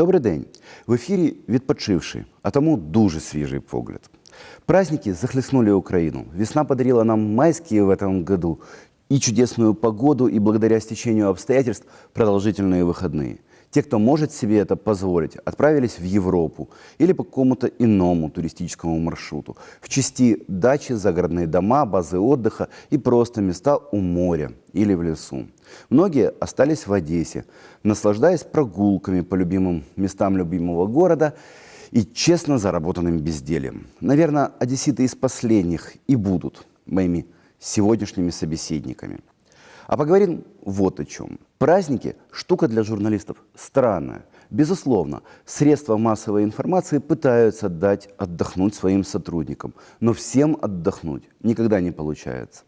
Добрий день. В ефірі відпочивший, а тому дуже свежий погляд. Праздники захлестнули Украину. Весна подарила нам майские в этом году и чудесную погоду, и благодаря стечению обстоятельств продолжительные выходные. те, кто может себе это позволить, отправились в Европу или по какому-то иному туристическому маршруту. В части дачи, загородные дома, базы отдыха и просто места у моря или в лесу. Многие остались в Одессе, наслаждаясь прогулками по любимым местам любимого города и честно заработанным бездельем. Наверное, одесситы из последних и будут моими сегодняшними собеседниками. А поговорим вот о чем. Праздники – штука для журналистов странная. Безусловно, средства массовой информации пытаются дать отдохнуть своим сотрудникам, но всем отдохнуть никогда не получается.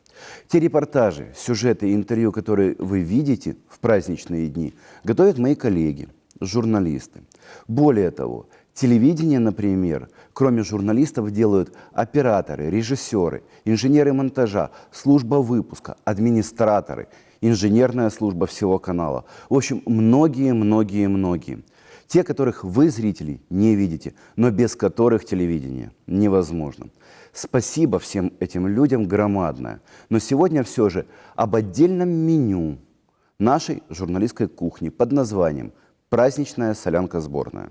Те репортажи, сюжеты и интервью, которые вы видите в праздничные дни, готовят мои коллеги, журналисты. Более того, телевидение, например, кроме журналистов делают операторы, режиссеры, инженеры монтажа, служба выпуска, администраторы, инженерная служба всего канала. В общем, многие-многие-многие. Те, которых вы, зрители, не видите, но без которых телевидение невозможно. Спасибо всем этим людям громадное. Но сегодня все же об отдельном меню нашей журналистской кухни под названием «Праздничная солянка сборная».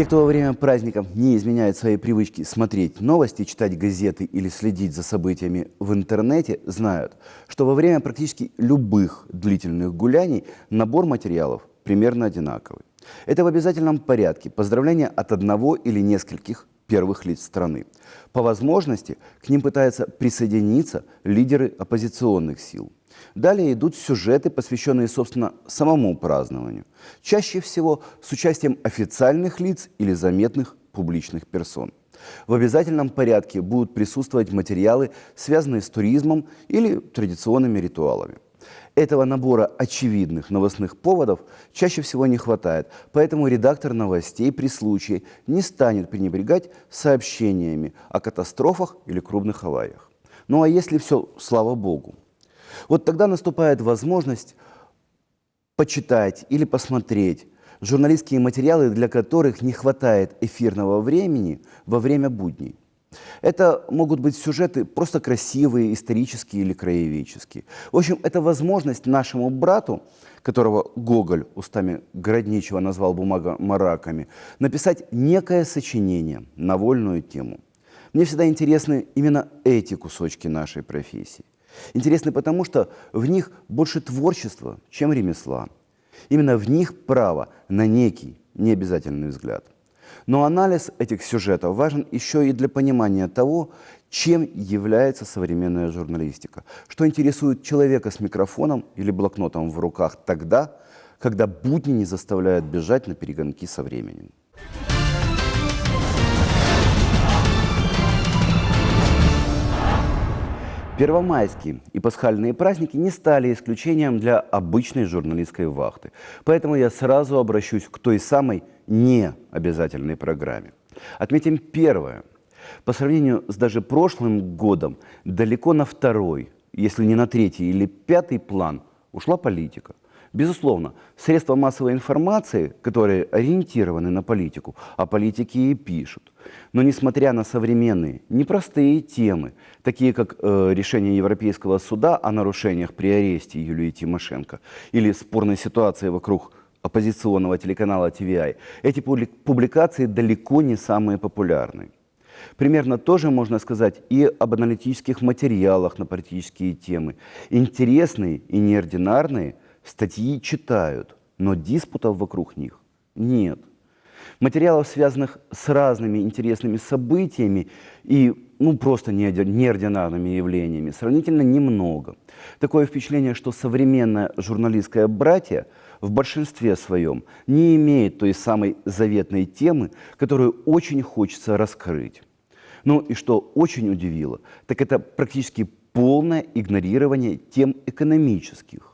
Те, кто во время праздников не изменяет свои привычки смотреть новости, читать газеты или следить за событиями в интернете, знают, что во время практически любых длительных гуляний набор материалов примерно одинаковый. Это в обязательном порядке поздравления от одного или нескольких первых лиц страны. По возможности к ним пытаются присоединиться лидеры оппозиционных сил – Далее идут сюжеты, посвященные, собственно, самому празднованию. Чаще всего с участием официальных лиц или заметных публичных персон. В обязательном порядке будут присутствовать материалы, связанные с туризмом или традиционными ритуалами. Этого набора очевидных новостных поводов чаще всего не хватает, поэтому редактор новостей при случае не станет пренебрегать сообщениями о катастрофах или крупных авариях. Ну а если все, слава богу, вот тогда наступает возможность почитать или посмотреть журналистские материалы, для которых не хватает эфирного времени во время будней. Это могут быть сюжеты просто красивые, исторические или краеведческие. В общем, это возможность нашему брату, которого Гоголь устами Городничего назвал бумагомараками, написать некое сочинение на вольную тему. Мне всегда интересны именно эти кусочки нашей профессии. Интересны потому, что в них больше творчества, чем ремесла. Именно в них право на некий необязательный взгляд. Но анализ этих сюжетов важен еще и для понимания того, чем является современная журналистика, что интересует человека с микрофоном или блокнотом в руках тогда, когда будни не заставляют бежать на перегонки со временем. Первомайские и пасхальные праздники не стали исключением для обычной журналистской вахты. Поэтому я сразу обращусь к той самой необязательной программе. Отметим первое. По сравнению с даже прошлым годом, далеко на второй, если не на третий или пятый план, ушла политика. Безусловно, средства массовой информации, которые ориентированы на политику, о политике и пишут. Но несмотря на современные непростые темы, такие как э, решение Европейского суда о нарушениях при аресте Юлии Тимошенко или спорной ситуации вокруг оппозиционного телеканала ТВИ, эти публикации далеко не самые популярные. Примерно то же можно сказать и об аналитических материалах на политические темы. Интересные и неординарные – Статьи читают, но диспутов вокруг них нет. Материалов, связанных с разными интересными событиями и ну, просто неординарными явлениями, сравнительно немного. Такое впечатление, что современное журналистское братье в большинстве своем не имеет той самой заветной темы, которую очень хочется раскрыть. Ну и что очень удивило, так это практически полное игнорирование тем экономических.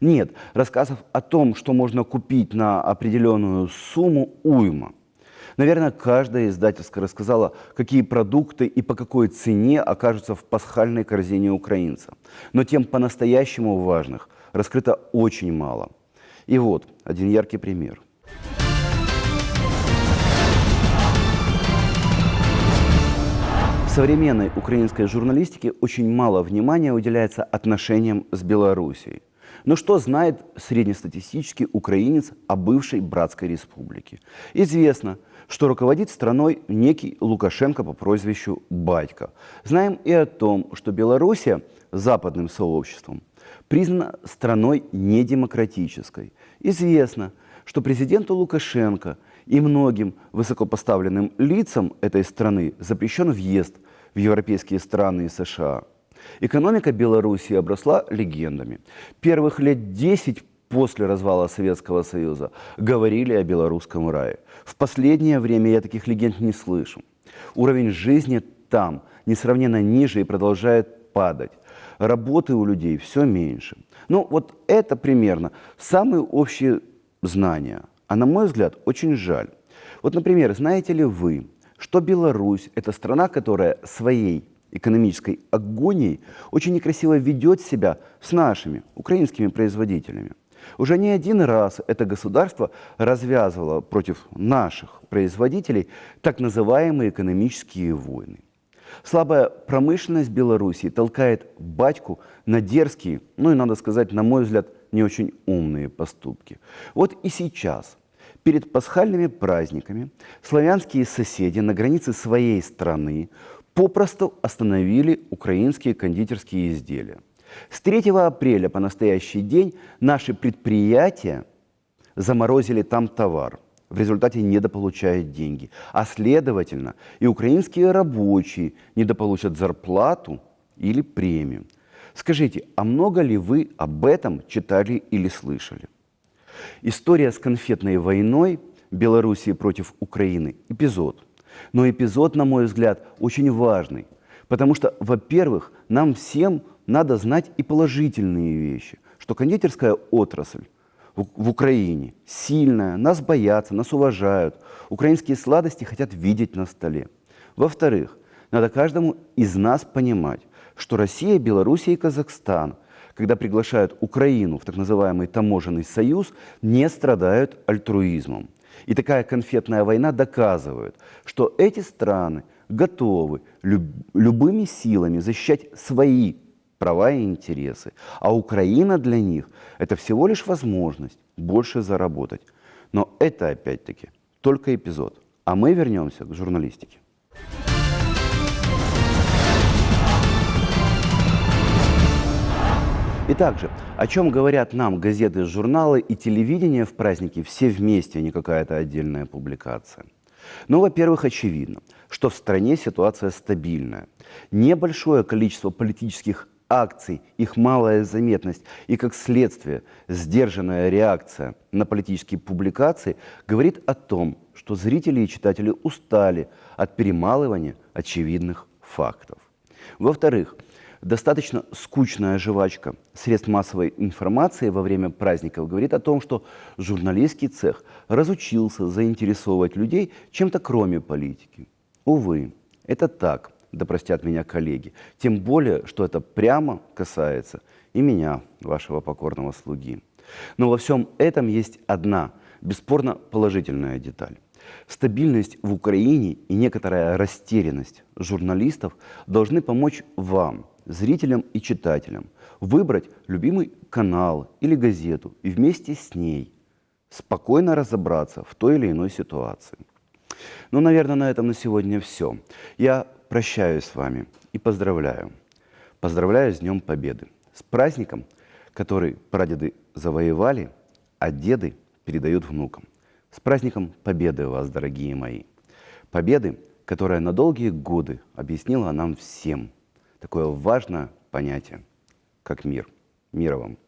Нет, рассказов о том, что можно купить на определенную сумму, уйма. Наверное, каждая издательская рассказала, какие продукты и по какой цене окажутся в пасхальной корзине украинца. Но тем по-настоящему важных раскрыто очень мало. И вот один яркий пример. В современной украинской журналистике очень мало внимания уделяется отношениям с Белоруссией. Но что знает среднестатистический украинец о бывшей братской республике? Известно, что руководит страной некий Лукашенко по прозвищу Батько. Знаем и о том, что Белоруссия западным сообществом признана страной недемократической. Известно, что президенту Лукашенко и многим высокопоставленным лицам этой страны запрещен въезд в европейские страны и США. Экономика Белоруссии обросла легендами. Первых лет 10 после развала Советского Союза говорили о белорусском рае. В последнее время я таких легенд не слышу. Уровень жизни там несравненно ниже и продолжает падать. Работы у людей все меньше. Ну вот это примерно самые общие знания. А на мой взгляд, очень жаль. Вот, например, знаете ли вы, что Беларусь – это страна, которая своей экономической агонией очень некрасиво ведет себя с нашими украинскими производителями. Уже не один раз это государство развязывало против наших производителей так называемые экономические войны. Слабая промышленность Беларуси толкает батьку на дерзкие, ну и, надо сказать, на мой взгляд, не очень умные поступки. Вот и сейчас, перед пасхальными праздниками, славянские соседи на границе своей страны попросту остановили украинские кондитерские изделия. С 3 апреля по настоящий день наши предприятия заморозили там товар. В результате недополучают деньги. А следовательно, и украинские рабочие недополучат зарплату или премию. Скажите, а много ли вы об этом читали или слышали? История с конфетной войной Белоруссии против Украины – эпизод. Но эпизод, на мой взгляд, очень важный. Потому что, во-первых, нам всем надо знать и положительные вещи, что кондитерская отрасль в, Украине сильная, нас боятся, нас уважают, украинские сладости хотят видеть на столе. Во-вторых, надо каждому из нас понимать, что Россия, Белоруссия и Казахстан, когда приглашают Украину в так называемый таможенный союз, не страдают альтруизмом. И такая конфетная война доказывает, что эти страны готовы люб любыми силами защищать свои права и интересы. А Украина для них – это всего лишь возможность больше заработать. Но это, опять-таки, только эпизод. А мы вернемся к журналистике. И также, о чем говорят нам газеты, журналы и телевидение в праздники все вместе, а не какая-то отдельная публикация? Ну, во-первых, очевидно, что в стране ситуация стабильная. Небольшое количество политических акций, их малая заметность и, как следствие, сдержанная реакция на политические публикации говорит о том, что зрители и читатели устали от перемалывания очевидных фактов. Во-вторых, достаточно скучная жвачка средств массовой информации во время праздников говорит о том, что журналистский цех разучился заинтересовывать людей чем-то кроме политики. Увы, это так – да простят меня коллеги. Тем более, что это прямо касается и меня, вашего покорного слуги. Но во всем этом есть одна, бесспорно положительная деталь. Стабильность в Украине и некоторая растерянность журналистов должны помочь вам, зрителям и читателям, выбрать любимый канал или газету и вместе с ней спокойно разобраться в той или иной ситуации. Ну, наверное, на этом на сегодня все. Я прощаюсь с вами и поздравляю. Поздравляю с Днем Победы. С праздником, который прадеды завоевали, а деды передают внукам. С праздником Победы вас, дорогие мои. Победы, которая на долгие годы объяснила нам всем такое важное понятие, как мир. Мира вам!